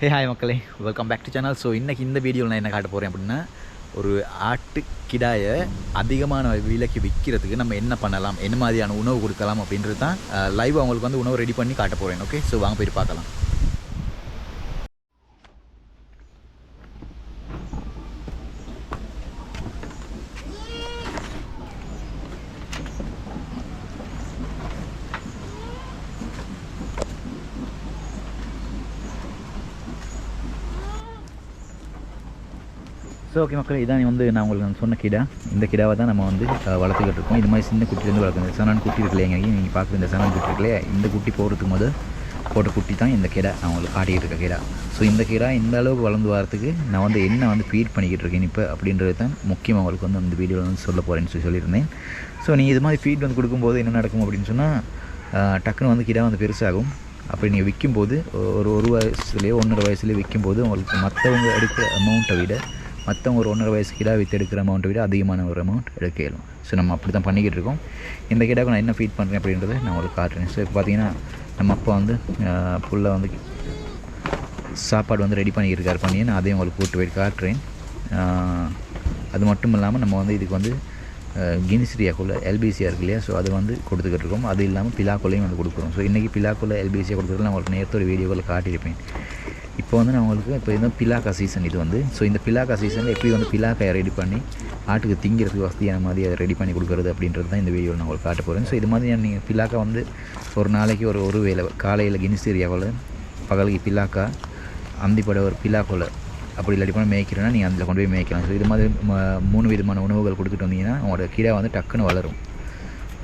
ஹே hi மக்களே. Welcome back to channel so இன்றைக்கி இந்த வீடியோவில் நான் என்ன காட்ட போகிறேன் அப்படின்னா ஒரு ஆட்டு கிடாயை அதிகமான விலைக்கு விற்கிறதுக்கு நம்ம என்ன பண்ணலாம்? என்ன மாதிரியான உணவு கொடுக்கலாம் அப்படின்றது தான் லைவ் அவங்களுக்கு வந்து உணவு ரெடி பண்ணி காட்ட போகிறேன் ஓகே ஸோ வாங்க போய் பார்க்கலாம். ஸோ ஓகே மக்கள் இதான் வந்து நான் உங்களுக்கு நான் சொன்ன கிடா. இந்த கிடாவை தான் நம்ம வந்து வளர்த்துக்கிட்டு இருக்கோம். இது மாதிரி சின்ன குட்டிலேருந்து வளர்க்குறது. சனான் குட்டி இருக்கு இல்லையா நீங்கள் பார்க்குற இந்த சனான் குட்டி இருக்கில்லையா? இந்த குட்டி போகிறதுக்கு முதல் போட்ட குட்டி தான் இந்த கிடா. நான் உங்களுக்கு காட்டிக்கிட்டு இருக்க கிடா. ஸோ இந்த கிடா இந்த அளவுக்கு வளர்ந்து வரத்துக்கு நான் வந்து என்ன வந்து ஃபீட் பண்ணிக்கிட்டு இருக்கேன் இப்போ அப்படின்றது தான் முக்கியமாக உங்களுக்கு வந்து அந்த வீடியோவில் வந்து சொல்ல போகிறேன்னு சொல்லி சொல்லியிருந்தேன். ஸோ நீங்கள் இது மாதிரி ஃபீட் வந்து கொடுக்கும்போது என்ன நடக்கும் அப்படின்னு சொன்னால் டக்குன்னு வந்து கிடா வந்து பெருசாகும். அப்படி நீங்கள் விற்கும்போது ஒரு ஒரு வயசுலேயோ ஒன்றரை வயசுலேயோ விற்கும்போது உங்களுக்கு மற்றவங்க எடுக்கிற அமௌண்ட்டை விட மற்றவங்க ஒரு ஒன்றரை வயசு கிடா விற்று எடுக்கிற அமௌண்ட்டை விட அதிகமான ஒரு அமௌண்ட் எடுக்க இயலும் ஸோ நம்ம அப்படி தான் பண்ணிக்கிட்டு இருக்கோம். இந்த கிடாவுக்கு நான் என்ன ஃபீட் பண்ணுறேன் அப்படின்றத நான் உங்களுக்கு காட்டுறேன். ஸோ இப்போ பார்த்தீங்கன்னா நம்ம அப்பா வந்து ஃபுல்லாக வந்து சாப்பாடு வந்து ரெடி பண்ணியிருக்காரு பண்ணி நான் அதையும் உங்களுக்கு கூட்டு போய் காட்டுறேன். அது மட்டும் இல்லாமல் நம்ம வந்து இதுக்கு வந்து கினிஸ்ரியாக்குள்ள எல்பிசியாக இருக்கு இல்லையா? ஸோ அது வந்து கொடுத்துக்கிட்டு இருக்கோம். அது இல்லாமல் பிலாக்குள்ளையும் வந்து கொடுக்குறோம். ஸோ இன்றைக்கி பிலாக்குள்ள எல்பிசியாக கொடுக்குறதுல நான் உங்களுக்கு நேரத்தோட வீடியோவில் காட்டியிருப்பேன். இப்போ வந்து நான் உங்களுக்கு இப்போ இந்த பிலாக்கா சீசன் இது வந்து. ஸோ இந்த பிலாக்கா சீசனில் எப்படி வந்து பிலாக்காயை ரெடி பண்ணி ஆட்டுக்கு திங்கிறதுக்கு வசதியான மாதிரி அதை ரெடி பண்ணி கொடுக்குறது அப்படின்றது தான் இந்த வீடியோவில் நான் உங்களுக்கு காட்ட போகிறேன் ஸோ இது மாதிரி நீங்கள் பிலாக்கா வந்து ஒரு நாளைக்கு ஒரு ஒரு வேலை காலையில் கினிஸ்ரியாவில் பகலுக்கு பிலாக்கா அந்திப்பட ஒரு பிலாக்கோலை அப்படி இல்லாட்டி பண்ண மேய்க்கிறேன்னா நீங்கள் அதில் கொண்டு போய் மேய்க்கலாம். ஸோ இது மாதிரி மூணு விதமான உணவுகள் கொடுத்துட்டு வந்தீங்கன்னா உங்களோட கீழே வந்து டக்குன்னு வளரும்.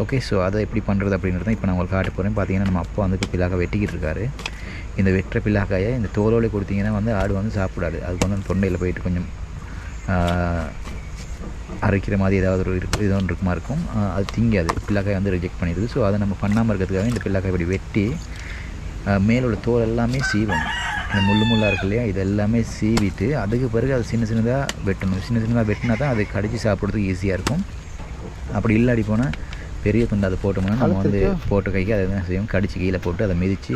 ஓகே ஸோ அதை எப்படி பண்ணுறது அப்படின்றது தான் இப்போ நான் உங்களுக்கு காட்ட போகிறேன் பார்த்தீங்கன்னா நம்ம அப்பா வந்து இப்போ பிலாக்கா வெட்டிக்கிட்டு இருக்காரு. இந்த வெட்டுற பிலாக்காயை இந்த தோலோடு கொடுத்தீங்கன்னா வந்து ஆடு வந்து சாப்பிடாது. அதுக்கு வந்து தொண்டையில் போயிட்டு கொஞ்சம் அரைக்கிற மாதிரி ஏதாவது ஒரு இருக்கு இது ஒன்று இருக்குமா இருக்கும். அது திங்காது. பில்லாக்காய் வந்து ரிஜெக்ட் பண்ணிடுது. ஸோ அதை நம்ம பண்ணாமல் இருக்கிறதுக்காக இந்த பில்லாக்காய் இப்படி வெட்டி ஆஹ், மேல உள்ள தோல் எல்லாமே சீவணும். இந்த முள்ளு முள்ளாக இருக்கு இல்லையா? இது எல்லாமே சீவிட்டு அதுக்கு பிறகு அது சின்ன சின்னதாக வெட்டணும். சின்ன சின்னதாக வெட்டினா தான் அதை கடிச்சு சாப்பிட்றதுக்கு ஈஸியாக இருக்கும். அப்படி இல்லாடி போனால் பெரிய துண்டு அதை போட்டோம்னா நம்ம வந்து போட்ட கைக்கு அதை என்ன செய்யும்? கடிச்சு கீழே போட்டு அதை மிதித்து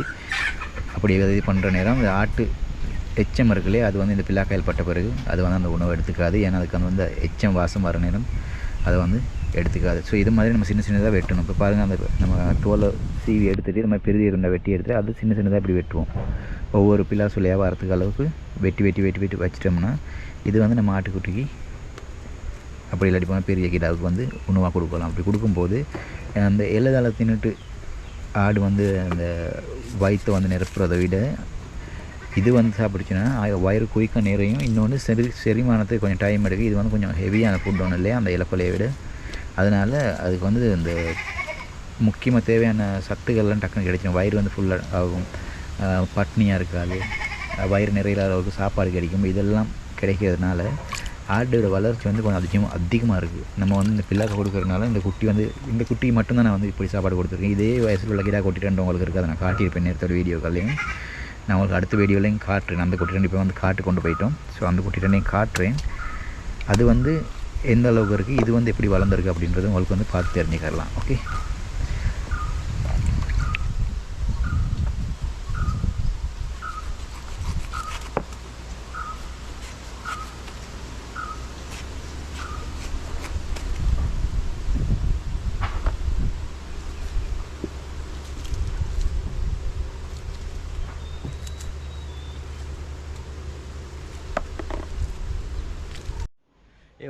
அப்படி இது பண்ணுற நேரம் அந்த ஆட்டு எச்சம் இருக்கு இல்லையா அது வந்து இந்த பில்லாக்காயில் பட்ட பிறகு அது வந்து அந்த உணவை எடுத்துக்காது. ஏன்னா அதுக்கு வந்து அந்த எச்சம் வாசம் வர நேரம் அதை வந்து எடுத்துக்காது. ஸோ இது மாதிரி நம்ம சின்ன சின்னதாக வெட்டணும். இப்போ பாருங்கள் அந்த நம்ம தோலை சீவி எடுத்துகிட்டு நம்ம பெரிய இருந்தா வெட்டி எடுத்து அது சின்ன சின்னதாக இப்படி வெட்டுவோம். ஒவ்வொரு பில்லா சொல்லியாக வரத்துக்கு அளவுக்கு வெட்டி வெட்டி வெட்டி வெட்டி வச்சிட்டோம்னா இது வந்து நம்ம ஆட்டுக்குட்டிக்கு அப்படி இல்லாட்டி போனால் பெரிய கிடாவுக்கு வந்து உணவாக கொடுக்கலாம். அப்படி கொடுக்கும்போது அந்த இலைதளை தின்னுட்டு ஆடு வந்து அந்த வயிற்றை வந்து நிரப்புறதை விட இது வந்து சாப்பிடுச்சுன்னா வயிறு குயிக்க நிறையும் இன்னொன்று செரி செரிமானத்துக்கு கொஞ்சம் டைம் எடுக்கும் இது வந்து கொஞ்சம் ஹெவியான ஃபுட் ஒன்று இல்லையா அந்த இலப்பலையை விட. அதனால் அதுக்கு வந்து இந்த முக்கியமாக தேவையான சத்துக்கள்லாம் டக்குன்னு கிடைச்சிடும் வயிறு வந்து ஃபுல்லாக ஆகும். பட்னியாக இருக்காது. வயிறு நிறையிற அளவுக்கு சாப்பாடு கிடைக்கும். இதெல்லாம் கிடைக்கிறதுனால ஆடோட வளர்ச்சி வந்து கொஞ்சம் அதிகமாக அதிகமாக இருக்குது நம்ம வந்து இந்த பிள்ளாக்க கொடுக்குறதுனால இந்த குட்டி வந்து இந்த குட்டி மட்டும்தான் நான் வந்து இப்படி சாப்பாடு கொடுத்துருக்கேன். இதே வயசில் உள்ள கிடா கொட்டிட்டு உங்களுக்கு இருக்குது. அதை நான் காட்டியிருப்பேன் நேரத்தோட வீடியோக்கள்லையும். நான் உங்களுக்கு அடுத்த வீடியோலையும் காட்டுறேன். அந்த குட்டி ரெண்டு இப்போ வந்து காட்டு கொண்டு போயிட்டோம். ஸோ அந்த குட்டி ரெண்டையும் காட்டுறேன். அது வந்து எந்த அளவுக்கு இருக்குது இது வந்து எப்படி வளர்ந்துருக்கு அப்படின்றது உங்களுக்கு வந்து பார்த்து தெரிஞ்சுக்கலாம் ஓகே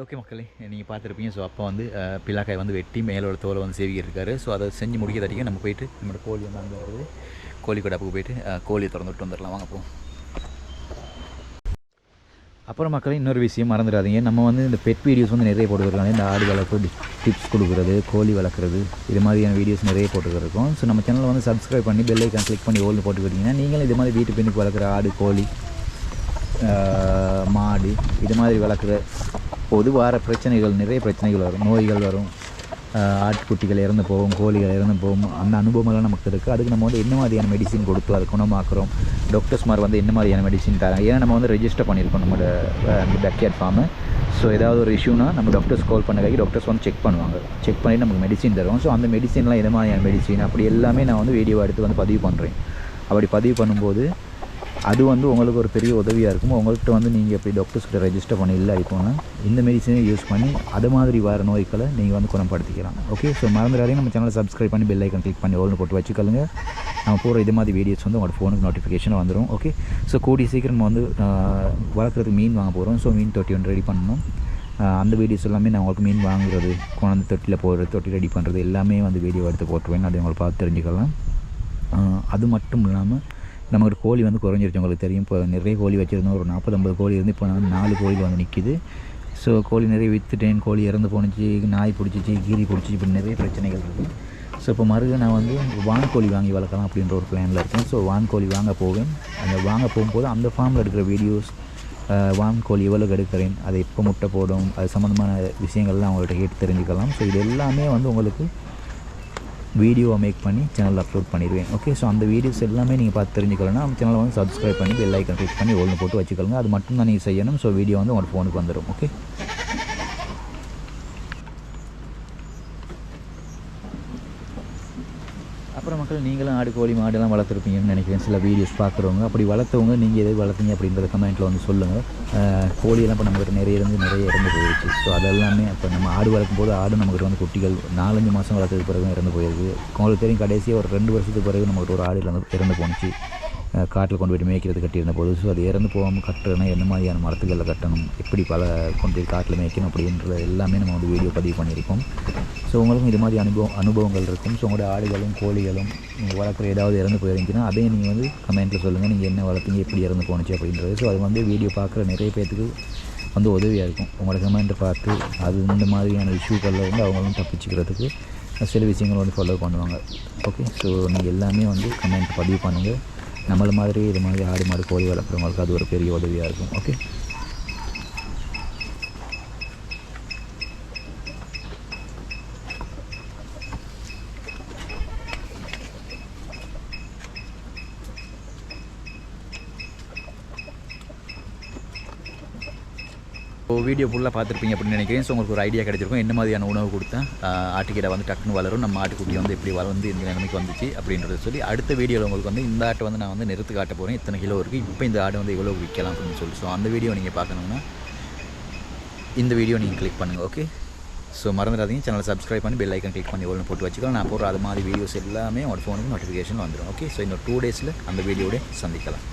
ஓகே மக்களே. நீங்கள் பார்த்துருப்பீங்க. ஸோ அப்போ வந்து அஹ், வந்து வெட்டி மேலோட தோலை வந்து சேவிக்கிட்டு இருக்காரு. ஸோ அதை செஞ்சு முடிக்க தட்டிக்க நம்ம போயிட்டு நம்மளோட கோழி வந்து அங்கே வருது கோழி கொடாப்புக்கு போயிட்டு கோழியை திறந்து விட்டு வந்துடலாம். வாங்க போவோம். அப்புறம் மக்களே இன்னொரு விஷயம் மறந்துடாதீங்க. நம்ம வந்து இந்த பெட் வீடியோஸ் வந்து நிறைய போட்டுருக்காங்க இந்த ஆடு வளர்ப்பு டிப்ஸ் கொடுக்குறது கோழி வளர்க்குறது இது மாதிரியான வீடியோஸ் நிறைய போட்டுருக்கோம் ஸோ நம்ம சேனலை வந்து சப்ஸ்கிரைப் பண்ணி பெல் ஐக்கான் கிளிக் பண்ணி ஓல்டு போட்டுக்கிட்டிங்கன்னா நீங்களும் இது மாதிரி வீட்டு பெண்ணுக்கு வளர்க்குற ஆடு கோழி மாடு இது மாதிரி வளர்க்குற போது வர பிரச்சனைகள் நிறைய பிரச்சனைகள் வரும். நோய்கள் வரும். ஆட்குட்டிகள் இறந்து போகும் கோழிகள் இறந்து போகும் அந்த அனுபவமெல்லாம் நமக்கு இருக்குது அதுக்கு நம்ம வந்து என்ன மாதிரியான மெடிசின் கொடுத்து அதை குணமாக்குறோம்? டாக்டர்ஸ் மாதிரி வந்து என்ன மாதிரியான மெடிசின் தராங்க? ஏன்னா நம்ம வந்து ரெஜிஸ்டர் பண்ணியிருக்கோம் நம்மளோட அந்த பேக்யார்ட் ஃபார்மை ஸோ ஏதாவது ஒரு இஷ்யூனா நம்ம டாக்டர்ஸ் கால் பண்ண கை டாக்டர்ஸ் வந்து செக் பண்ணுவாங்க. செக் பண்ணி நமக்கு மெடிசின் தருவோம். ஸோ அந்த மெடிசின்லாம் எது மாதிரியான மெடிசின் அப்படி எல்லாமே நான் வந்து வீடியோ எடுத்து வந்து பதிவு பண்ணுறேன் அப்படி பதிவு பண்ணும்போது அது வந்து உங்களுக்கு ஒரு பெரிய உதவியாக இருக்கும் உங்கள்கிட்ட வந்து நீங்கள் எப்படி டாக்டர்ஸ்கிட்ட ரெஜிஸ்டர் பண்ணி இல்லை இப்போனா இந்த மெடிசனையும் யூஸ் பண்ணி அது மாதிரி வர நோய்களை நீங்கள் வந்து குணப்படுத்திக்கலாம். ஓகே ஸோ மறந்துடாதீங்க. நம்ம சேனலை சப்ஸ்கிரைப் பண்ணி பெல் ஐக்கன் கிளிக் பண்ணி ஓல்னு போட்டு வச்சுக்கலுங்க நம்ம போகிற இது மாதிரி வீடியோஸ் வந்து உங்களோட ஃபோனுக்கு நோட்டிஃபிகேஷன் வந்துடும் ஓகே ஸோ கூடிய சீக்கிரம் வந்து வளர்க்குறதுக்கு மீன் வாங்க போகிறோம் ஸோ மீன் தொட்டி ஒன்று ரெடி பண்ணணும். அந்த வீடியோஸ் எல்லாமே நான் உங்களுக்கு மீன் வாங்குறது குழந்தை தொட்டியில் போடுறது தொட்டி ரெடி பண்ணுறது எல்லாமே வந்து வீடியோ எடுத்து போட்டுருவேன். அதை உங்களுக்கு பார்த்து தெரிஞ்சுக்கலாம். அது மட்டும் இல்லாமல் நமக்கு கோழி வந்து குறைஞ்சிருச்சு. உங்களுக்கு தெரியும். இப்போ நிறைய கோழி வச்சுருந்தோம். ஒரு நாற்பது ஐம்பது கோழி இருந்து இப்போ நான் நாலு கோழி வந்து நிற்கிது ஸோ கோழி நிறைய விற்றுட்டேன் கோழி இறந்து போணுச்சு. நாய் பிடிச்சிச்சு கீரி பிடிச்சிச்சு. இப்படி நிறைய பிரச்சனைகள் இருக்குது ஸோ இப்போ மறுபடியும் நான் வந்து வான்கோழி வாங்கி வளர்க்கலாம் அப்படின்ற ஒரு பிளானில் இருக்கேன். ஸோ வான்கோழி வாங்க போவேன். அந்த வாங்க போகும்போது அந்த ஃபார்மில் எடுக்கிற வீடியோஸ் வான்கோழி எவ்வளோக்கு எடுக்கிறேன்? அது எப்போ முட்டை போடும்? அது சம்மந்தமான விஷயங்கள்லாம் அவங்கள்ட்ட கேட்டு தெரிஞ்சுக்கலாம். ஸோ இது எல்லாமே வந்து உங்களுக்கு வீடியோவை மேக் பண்ணி சேனலில் அப்லோட் பண்ணிடுவேன். ஓகே ஸோ அந்த வீடியோஸ் எல்லாமே நீங்கள் பார்த்து தெரிஞ்சுக்கலன்னா நம்ம சேனலை வந்து சப்ஸ்கிரைப் பண்ணி பெல் ஐக்கன் கிளிக் பண்ணி ஒன்று போட்டு வச்சுக்கோங்க. அது மட்டும் தான் நீங்கள் செய்யணும். ஸோ வீடியோ வந்து உங்கள் ஃபோனுக்கு வந்துடும் ஓகே அப்புறம் மக்கள் நீங்களும் ஆடு கோழி மாடுலாம் வளர்த்துருப்பீங்கன்னு நினைக்கிறேன். சில வீடியோஸ் பார்க்குறவங்க. அப்படி வளர்த்தவங்க நீங்கள் எது வளர்த்தீங்க அப்படின்றத கமெண்ட்டில் வந்து சொல்லுங்கள் கோழியெல்லாம் இப்போ நம்மகிட்ட நிறைய இருந்து நிறைய இறந்து போயிடுச்சு ஸோ அதெல்லாமே இப்போ நம்ம ஆடு வளர்க்கும் போது ஆடு நம்மகிட்ட வந்து குட்டிகள் நாலஞ்சு மாதம் வளர்த்ததுக்கு பிறகு இறந்து போயிருக்கு உங்களுக்கு தெரியும் கடைசியாக ஒரு ரெண்டு வருஷத்துக்கு பிறகு நம்மகிட்ட ஒரு ஆடு இறந்து இறந்து போணுச்சு. காட்டில் கொண்டு போய்ட்டு மேய்க்கிறது கட்டியிருந்த போது ஸோ அது இறந்து போகாமல் கட்டுறதுனா என்ன மாதிரியான மரத்துகளில் கட்டணும் எப்படி பல கொண்டு போய் காட்டில் மேய்க்கணும் அப்படின்றது எல்லாமே நம்ம வந்து வீடியோ பதிவு பண்ணியிருக்கோம். ஸோ உங்களுக்கும் இது மாதிரி அனுபவம் அனுபவங்கள் இருக்கும். ஸோ உங்களோட ஆடுகளும் கோழிகளும் நீங்கள் வளர்க்குற ஏதாவது இறந்து போயிருந்துச்சுன்னா அதையும் நீங்கள் வந்து கமெண்ட்டில் சொல்லுங்கள் நீங்கள் என்ன வளர்த்தீங்க எப்படி இறந்து போணுச்சு அப்படின்றது. ஸோ அது வந்து வீடியோ பார்க்குற நிறைய பேர்த்துக்கு வந்து உதவியாக இருக்கும். உங்களோட கமெண்ட்டை பார்த்து அது இந்த மாதிரியான இஷ்யூக்களில் வந்து அவங்களும் தப்பிச்சுக்கிறதுக்கு சில விஷயங்கள் வந்து ஃபாலோ பண்ணுவாங்க. ஓகே ஸோ நீங்கள் எல்லாமே வந்து கமெண்ட் பதிவு பண்ணுங்கள் நம்மள மாதிரி இது மாதிரி ஆடு மாடு கோழி வளர்க்குறவங்களுக்கு அது ஒரு பெரிய உதவியாக இருக்கும். ஓகே வீடியோ ஃபுல்லாக பார்த்துருப்பீங்க அப்படின்னு நினைக்கிறேன். ஸோ உங்களுக்கு ஒரு ஐடியா கிடைச்சிருக்கும். என்ன மாதிரியான உணவு கொடுத்தா ஆட்டுக்கீரை வந்து டக்குன்னு வளரும் நம்ம ஆட்டுக்குட்டி வந்து எப்படி வளர்ந்து இந்த நிலைமைக்கு வந்துச்சு அப்படின்றத சொல்லி அடுத்த வீடியோவில் உங்களுக்கு வந்து இந்த ஆட்டை வந்து நான் வந்து நிறுத்து காட்ட போகிறேன் இத்தனை கிலோ இருக்குது இப்போ இந்த ஆடு வந்து எவ்வளோ விற்கலாம் அப்படின்னு சொல்லி. ஸோ அந்த வீடியோ நீங்கள் பார்க்கணும்னா இந்த வீடியோ நீங்கள் கிளிக் பண்ணுங்கள் ஓகே ஸோ மறந்துடாதீங்க. சேனலை சப்ஸ்கிரைப் பண்ணி பெல் ஐக்கன் கிளிக் பண்ணி ஒன்று போட்டு வச்சுக்கலாம் நான் போகிற அது மாதிரி வீடியோஸ் எல்லாமே உங்களோட ஃபோனுக்கு நோட்டிஃபிகேஷன் வந்துடும் ஓகே ஸோ இன்னும் டூ டேஸில் அந்த வீடியோட சந்திக்கலாம்.